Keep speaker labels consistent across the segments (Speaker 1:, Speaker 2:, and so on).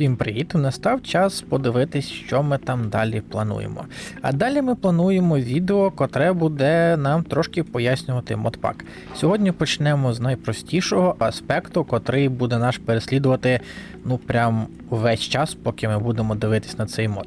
Speaker 1: Всім привіт! Настав час подивитись, що ми там далі плануємо. А далі ми плануємо відео, котре буде нам трошки пояснювати модпак. Сьогодні почнемо з найпростішого аспекту, котрий буде наш переслідувати ну прям весь час, поки ми будемо дивитись на цей мод.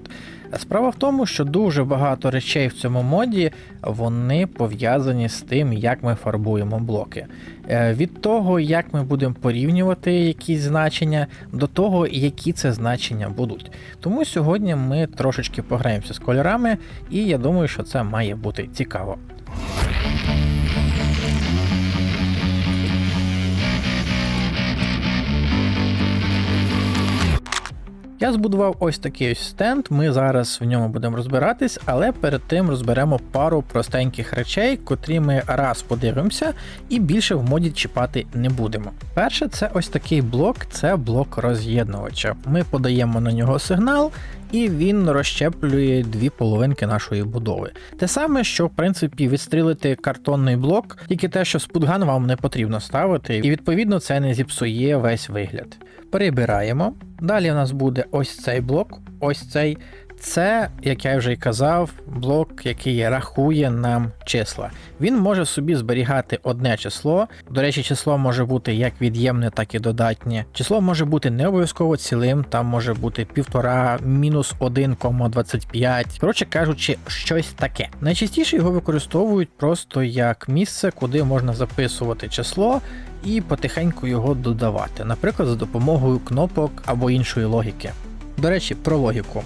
Speaker 1: Справа в тому, що дуже багато речей в цьому моді вони пов'язані з тим, як ми фарбуємо блоки. Е, Від того, як ми будемо порівнювати якісь значення, до того, які це значення будуть. Тому сьогодні ми трошечки пограємося з кольорами, і я думаю, що це має бути цікаво. Я збудував ось такий ось стенд. Ми зараз в ньому будемо розбиратись, але перед тим розберемо пару простеньких речей, котрі ми раз подивимося, і більше в моді чіпати не будемо. Перше, це ось такий блок, це блок роз'єднувача. Ми подаємо на нього сигнал. І він розщеплює дві половинки нашої будови. Те саме, що в принципі відстрілити картонний блок, тільки те, що спутган вам не потрібно ставити, і відповідно це не зіпсує весь вигляд. Перебираємо. Далі у нас буде ось цей блок, ось цей. Це, як я вже й казав, блок, який рахує нам числа. Він може собі зберігати одне число. До речі, число може бути як від'ємне, так і додатнє. Число може бути не обов'язково цілим, там може бути півтора, мінус 1,25. Коротше кажучи, щось таке. Найчастіше його використовують просто як місце, куди можна записувати число. І потихеньку його додавати, наприклад, за допомогою кнопок або іншої логіки. До речі, про логіку.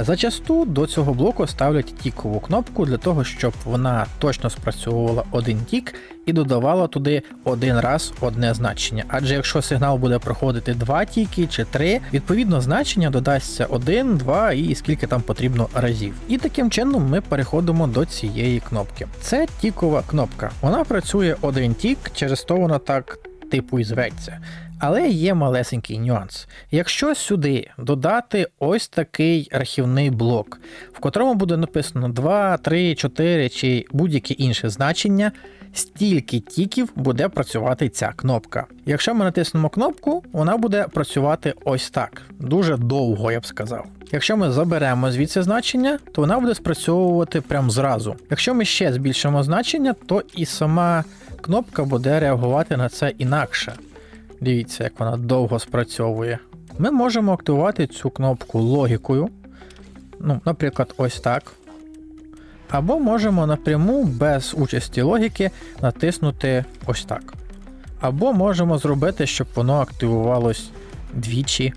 Speaker 1: Зачасту до цього блоку ставлять тікову кнопку для того, щоб вона точно спрацьовувала один тік і додавала туди один раз одне значення. Адже якщо сигнал буде проходити два тіки чи три, відповідно значення додасться один, два і скільки там потрібно разів. І таким чином ми переходимо до цієї кнопки. Це тікова кнопка. Вона працює один тік, через то вона так типу і зветься. Але є малесенький нюанс. Якщо сюди додати ось такий архівний блок, в котрому буде написано 2, 3, 4 чи будь-яке інше значення, стільки тіків буде працювати ця кнопка. Якщо ми натиснемо кнопку, вона буде працювати ось так. Дуже довго, я б сказав. Якщо ми заберемо звідси значення, то вона буде спрацьовувати прямо зразу. Якщо ми ще збільшимо значення, то і сама кнопка буде реагувати на це інакше. Дивіться, як вона довго спрацьовує. Ми можемо активувати цю кнопку логікою. Ну, Наприклад, ось так. Або можемо напряму без участі логіки натиснути ось так. Або можемо зробити, щоб воно активувалось двічі.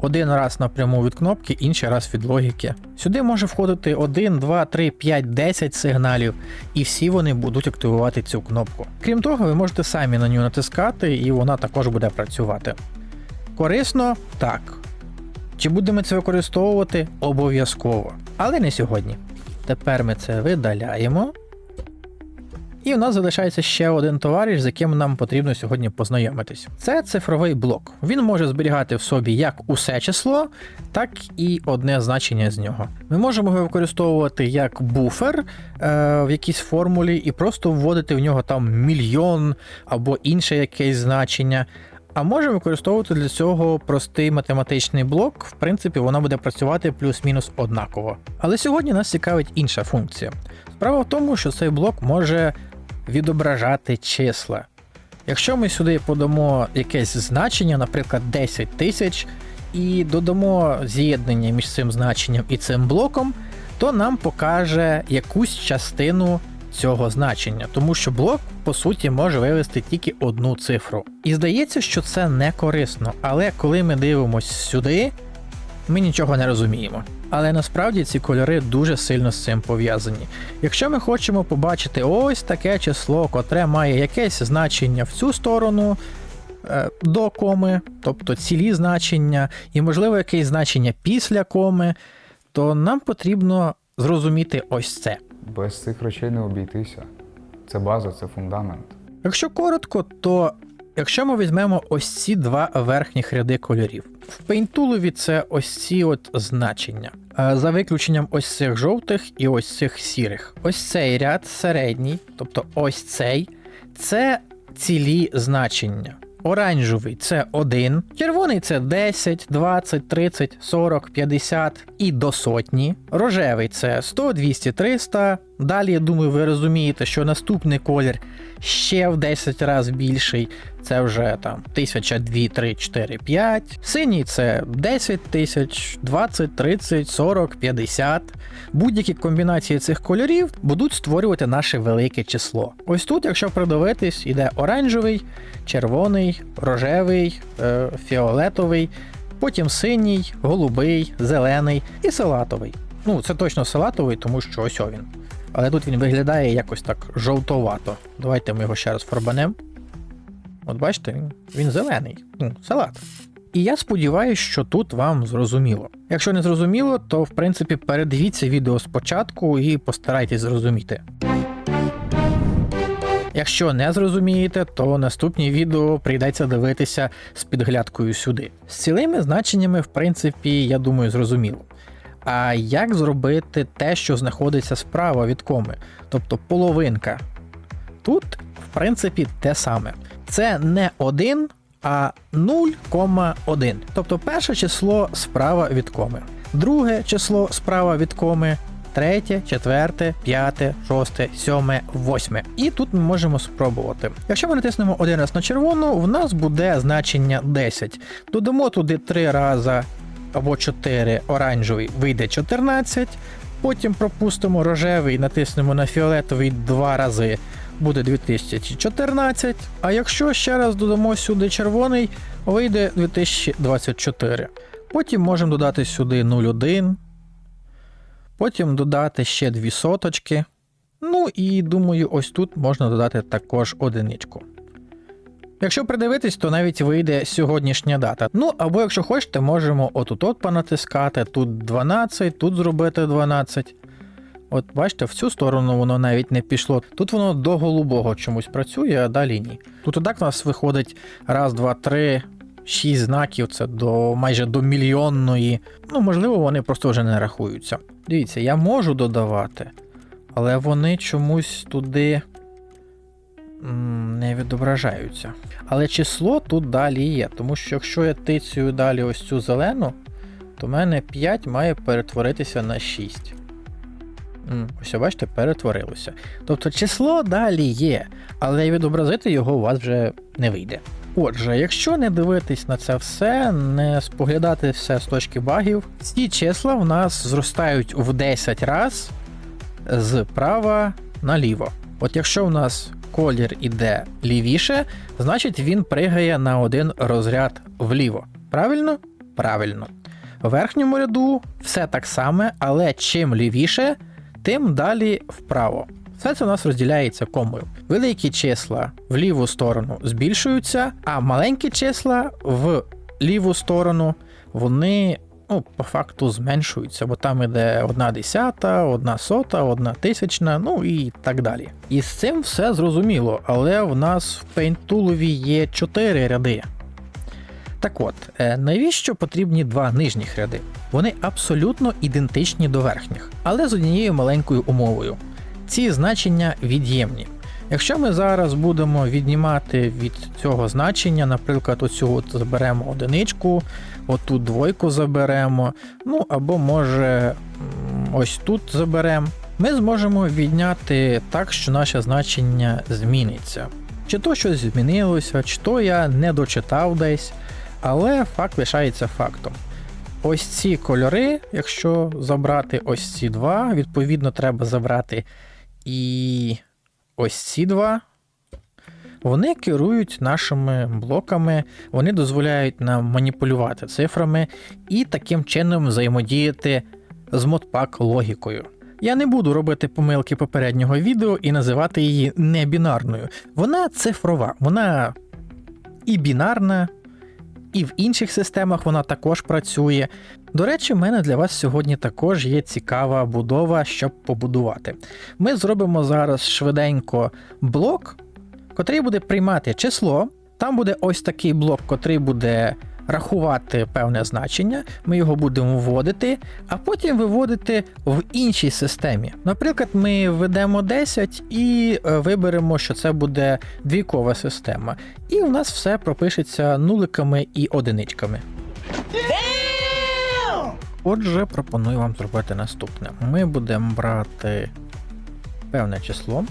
Speaker 1: Один раз напряму від кнопки, інший раз від логіки. Сюди може входити 1, 2, 3, 5, 10 сигналів, і всі вони будуть активувати цю кнопку. Крім того, ви можете самі на нього натискати, і вона також буде працювати. Корисно так. Чи будемо це використовувати? Обов'язково. Але не сьогодні. Тепер ми це видаляємо. І у нас залишається ще один товариш, з яким нам потрібно сьогодні познайомитись. Це цифровий блок. Він може зберігати в собі як усе число, так і одне значення з нього. Ми можемо його використовувати як буфер е, в якійсь формулі і просто вводити в нього там мільйон або інше якесь значення. А можемо використовувати для цього простий математичний блок, в принципі, вона буде працювати плюс-мінус однаково. Але сьогодні нас цікавить інша функція. Справа в тому, що цей блок може відображати числа. Якщо ми сюди подамо якесь значення, наприклад, 10 тисяч, і додамо з'єднання між цим значенням і цим блоком, то нам покаже якусь частину цього значення, тому що блок, по суті, може вивести тільки одну цифру. І здається, що це не корисно, але коли ми дивимося сюди, ми нічого не розуміємо. Але насправді ці кольори дуже сильно з цим пов'язані. Якщо ми хочемо побачити ось таке число, котре має якесь значення в цю сторону е, до коми, тобто цілі значення, і, можливо, якесь значення після коми, то нам потрібно зрозуміти ось це.
Speaker 2: Без цих речей не обійтися. Це база, це фундамент.
Speaker 1: Якщо коротко, то якщо ми візьмемо ось ці два верхніх ряди кольорів, в пейнтулові це ось ці от значення. Е, За виключенням ось цих жовтих і ось цих сірих. Ось цей ряд середній, тобто ось цей, це цілі значення. Оранжевий це 1, червоний це 10, 20, 30, 40, 50 і до сотні. Рожевий це 100, 200, 300. Далі, я думаю, ви розумієте, що наступний колір ще в 10 разів більший. Це вже там 1000, 2, 3, 4, 5. Синій це 10 тисяч, 20, 30, 40, 50. Будь-які комбінації цих кольорів будуть створювати наше велике число. Ось тут, якщо придивитись, іде оранжевий, червоний, рожевий, е, фіолетовий, потім синій, голубий, зелений і салатовий. Ну, це точно салатовий, тому що ось він. Але тут він виглядає якось так жовтовато. Давайте ми його ще раз фарбанемо. От бачите, він зелений. Ну, салат. І я сподіваюся, що тут вам зрозуміло. Якщо не зрозуміло, то в принципі передивіться відео спочатку і постарайтесь зрозуміти. Якщо не зрозумієте, то наступні відео прийдеться дивитися з підглядкою сюди. З цілими значеннями, в принципі, я думаю, зрозуміло. А як зробити те, що знаходиться справа від коми, тобто половинка? Тут, в принципі, те саме. Це не 1, а 0,1. Тобто перше число справа від коми, друге число справа від коми, третє, четверте, п'яте, шосте, сьоме, восьме. І тут ми можемо спробувати. Якщо ми натиснемо один раз на червону, в нас буде значення 10. Додамо туди 3 рази або 4 оранжевий, вийде 14. Потім пропустимо рожевий, натиснемо на фіолетовий 2 рази. Буде 2014. А якщо ще раз додамо сюди червоний, вийде 2024. Потім можемо додати сюди 0,1. Потім додати ще дві соточки. Ну і думаю, ось тут можна додати також одиничку. Якщо придивитись, то навіть вийде сьогоднішня дата. Ну або якщо хочете, можемо отут от понатискати, тут 12, тут зробити 12. От бачите, в цю сторону воно навіть не пішло. Тут воно до голубого чомусь працює, а далі ні. Тут і так у нас виходить раз, два, три, шість знаків, це до майже до мільйонної. Ну, можливо, вони просто вже не рахуються. Дивіться, я можу додавати, але вони чомусь туди не відображаються. Але число тут далі є, тому що якщо я тицюю далі ось цю зелену, то в мене 5 має перетворитися на 6. Ось, бачите, перетворилося. Тобто число далі є, але відобразити його у вас вже не вийде. Отже, якщо не дивитись на це все, не споглядати все з точки багів, ці числа в нас зростають в 10 раз з права наліво. От якщо в нас колір іде лівіше, значить він пригає на один розряд вліво. Правильно? Правильно. В верхньому ряду все так само, але чим лівіше, тим далі вправо. Все це у нас розділяється комою. Великі числа в ліву сторону збільшуються, а маленькі числа в ліву сторону вони ну, по факту зменшуються, бо там іде одна десята, одна сота, одна тисячна, ну і так далі. І з цим все зрозуміло, але в нас в пейнтулові є 4 ряди. Так от, е, навіщо потрібні два нижніх ряди? Вони абсолютно ідентичні до верхніх, але з однією маленькою умовою. Ці значення від'ємні. Якщо ми зараз будемо віднімати від цього значення, наприклад, оцю от заберемо одиничку, отут двойку заберемо, ну або може ось тут заберемо, ми зможемо відняти так, що наше значення зміниться. Чи то щось змінилося, чи то я не дочитав десь, але факт лишається фактом. Ось ці кольори, якщо забрати ось ці два, відповідно, треба забрати і ось ці два. Вони керують нашими блоками, вони дозволяють нам маніпулювати цифрами і таким чином взаємодіяти з модпак логікою. Я не буду робити помилки попереднього відео і називати її небінарною. Вона цифрова, вона і бінарна, і в інших системах вона також працює. До речі, в мене для вас сьогодні також є цікава будова, щоб побудувати. Ми зробимо зараз швиденько блок, котрий буде приймати число. Там буде ось такий блок, котрий буде рахувати певне значення, ми його будемо вводити, а потім виводити в іншій системі. Наприклад, ми введемо 10 і е, виберемо, що це буде двійкова система. І у нас все пропишеться нуликами і одиничками. Отже, пропоную вам зробити наступне. Ми будемо брати певне число.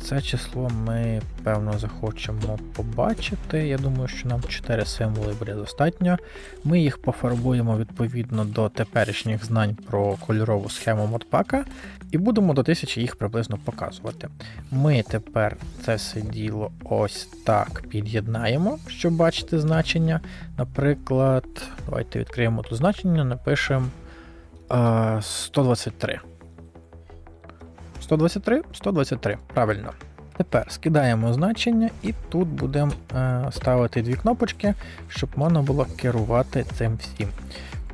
Speaker 1: Це число ми, певно, захочемо побачити. Я думаю, що нам 4 символи буде достатньо. Ми їх пофарбуємо відповідно до теперішніх знань про кольорову схему модпака і будемо до 1000 їх приблизно показувати. Ми тепер це все діло ось так під'єднаємо, щоб бачити значення. Наприклад, давайте відкриємо тут значення, напишемо е, 123. 123, 123, правильно. Тепер скидаємо значення і тут будемо е, ставити дві кнопочки, щоб можна було керувати цим всім.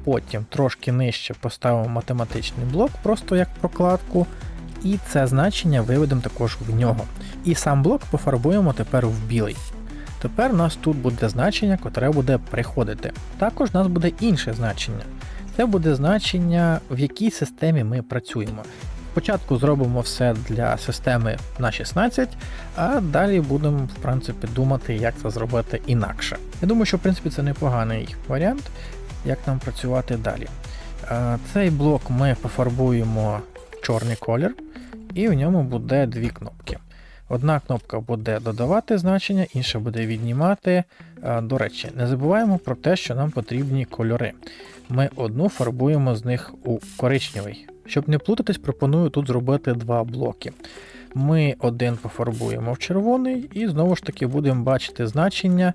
Speaker 1: Потім трошки нижче поставимо математичний блок, просто як прокладку, і це значення виведемо також в нього. І сам блок пофарбуємо тепер в білий. Тепер у нас тут буде значення, котре буде приходити. Також у нас буде інше значення. Це буде значення, в якій системі ми працюємо. Спочатку зробимо все для системи на 16, а далі будемо, в принципі, думати, як це зробити інакше. Я думаю, що в принципі це непоганий варіант, як нам працювати далі. Цей блок ми пофарбуємо чорний колір, і в ньому буде дві кнопки. Одна кнопка буде додавати значення, інша буде віднімати. До речі, не забуваємо про те, що нам потрібні кольори. Ми одну фарбуємо з них у коричневий. Щоб не плутатись, пропоную тут зробити два блоки. Ми один пофарбуємо в червоний, і знову ж таки будемо бачити значення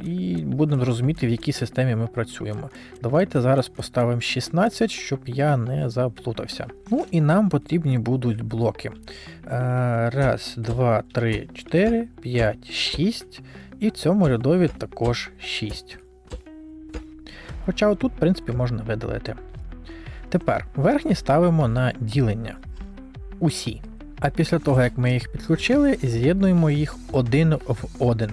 Speaker 1: і будемо розуміти, в якій системі ми працюємо. Давайте зараз поставимо 16, щоб я не заплутався. Ну і нам потрібні будуть блоки. Е, Раз, два, три, чотири, п'ять, шість. І в цьому рядові також 6. Хоча отут, в принципі, можна видалити. Тепер верхні ставимо на ділення. Усі. А після того, як ми їх підключили, з'єднуємо їх один в один.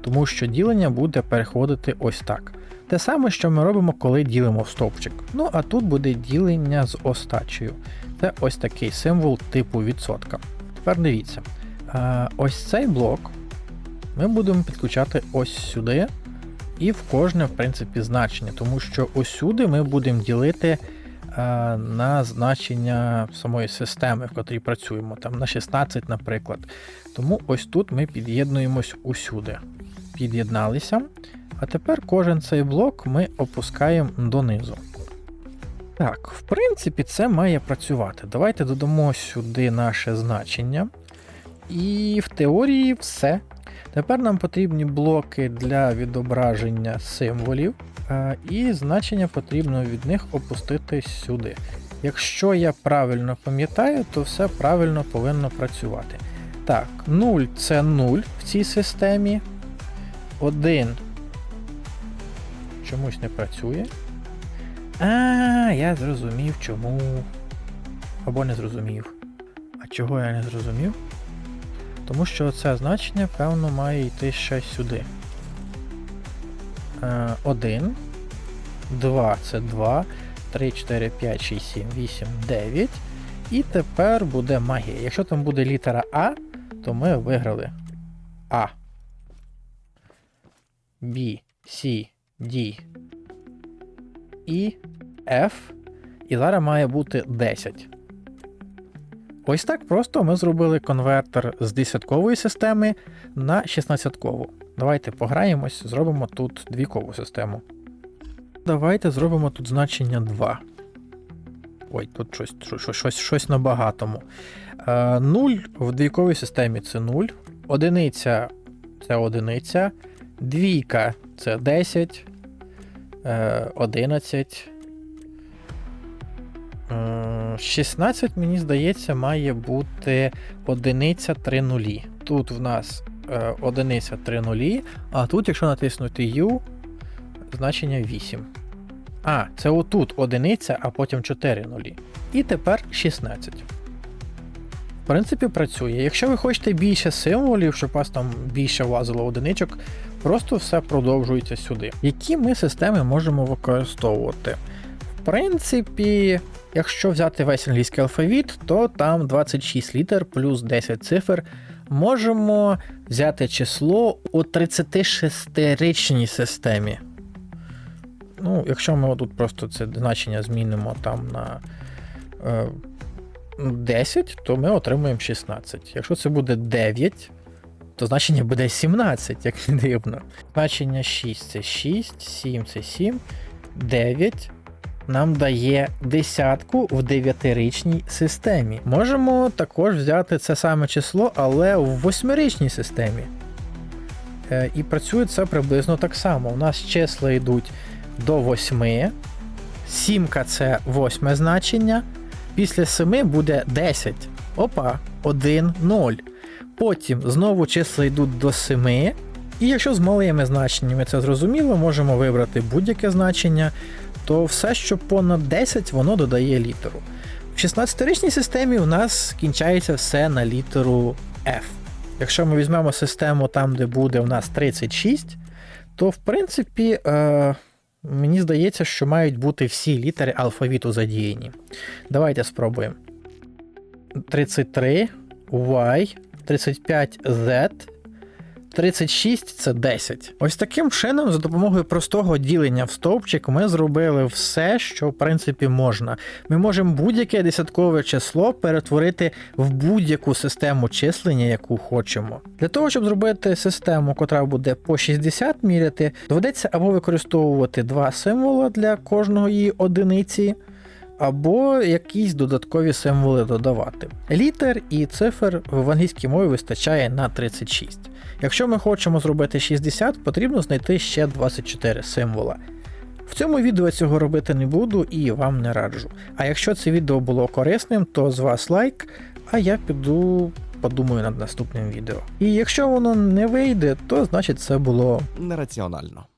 Speaker 1: Тому що ділення буде переходити ось так. Те саме, що ми робимо, коли ділимо стовпчик. Ну а тут буде ділення з остачею. Це ось такий символ типу відсотка. Тепер дивіться. Ось цей блок ми будемо підключати ось сюди і в кожне, в принципі, значення, тому що ось сюди ми будемо ділити на значення самої системи, в котрій працюємо, там на 16, наприклад. Тому ось тут ми під'єднуємось усюди. Під'єдналися. А тепер кожен цей блок ми опускаємо донизу. Так, в принципі, це має працювати. Давайте додамо сюди наше значення. І в теорії все. Тепер нам потрібні блоки для відображення символів, е, і значення потрібно від них опустити сюди. Якщо я правильно пам'ятаю, то все правильно повинно працювати. Так, 0 це 0 в цій системі. 1 чомусь не працює. А, я зрозумів, чому. Або не зрозумів. А чого я не зрозумів? Тому що це значення, певно, має йти ще сюди. 1, 2 це 2, 3, 4, 5, 6, 7, 8, 9. І тепер буде магія. Якщо там буде літера А, то ми виграли А. B, C, D, E, F. І зараз має бути 10. Ось так просто ми зробили конвертер з десяткової системи на 16-кову. Давайте пограємось, зробимо тут двійкову систему. Давайте зробимо тут значення 2. Ой, тут щось щось, щось, на багатому. Е, 0 в двійковій системі це 0. Одиниця це одиниця. Двійка це 10. Е, 11. Е, 16, мені здається, має бути одиниця 3 нулі. Тут в нас е, одиниця 3 нулі, а тут, якщо натиснути U, значення 8. А, це отут одиниця, а потім 4 нулі. І тепер 16. В принципі, працює. Якщо ви хочете більше символів, щоб у вас там більше влазило одиничок, просто все продовжується сюди. Які ми системи можемо використовувати? В принципі, якщо взяти весь англійський алфавіт, то там 26 літер плюс 10 цифр. Можемо взяти число у 36-річній системі. Ну, якщо ми тут просто це значення змінимо там на е, 10, то ми отримуємо 16. Якщо це буде 9, то значення буде 17, як не дивно. Значення 6 це 6, 7 це 7, 9 нам дає десятку в дев'ятирічній системі. Можемо також взяти це саме число, але в восьмирічній системі. Е, І працює це приблизно так само. У нас числа йдуть до 8, сімка це восьме значення, після 7 буде 10. Опа, 1, 0. Потім знову числа йдуть до 7. І якщо з малими значеннями це зрозуміло, можемо вибрати будь-яке значення, то все, що понад 10, воно додає літеру. В 16-річній системі у нас кінчається все на літеру F. Якщо ми візьмемо систему там, де буде у нас 36, то в принципі е, мені здається, що мають бути всі літери алфавіту задіяні. Давайте спробуємо. 33, Y, 35 Z, 36 це 10. Ось таким чином, за допомогою простого ділення в стовпчик, ми зробили все, що в принципі можна. Ми можемо будь-яке десяткове число перетворити в будь-яку систему числення, яку хочемо. Для того, щоб зробити систему, котра буде по 60 міряти, доведеться або використовувати два символа для кожної одиниці або якісь додаткові символи додавати. Літер і цифр в англійській мові вистачає на 36. Якщо ми хочемо зробити 60, потрібно знайти ще 24 символа. В цьому відео цього робити не буду і вам не раджу. А якщо це відео було корисним, то з вас лайк, а я піду подумаю над наступним відео. І якщо воно не вийде, то значить це було
Speaker 3: нераціонально.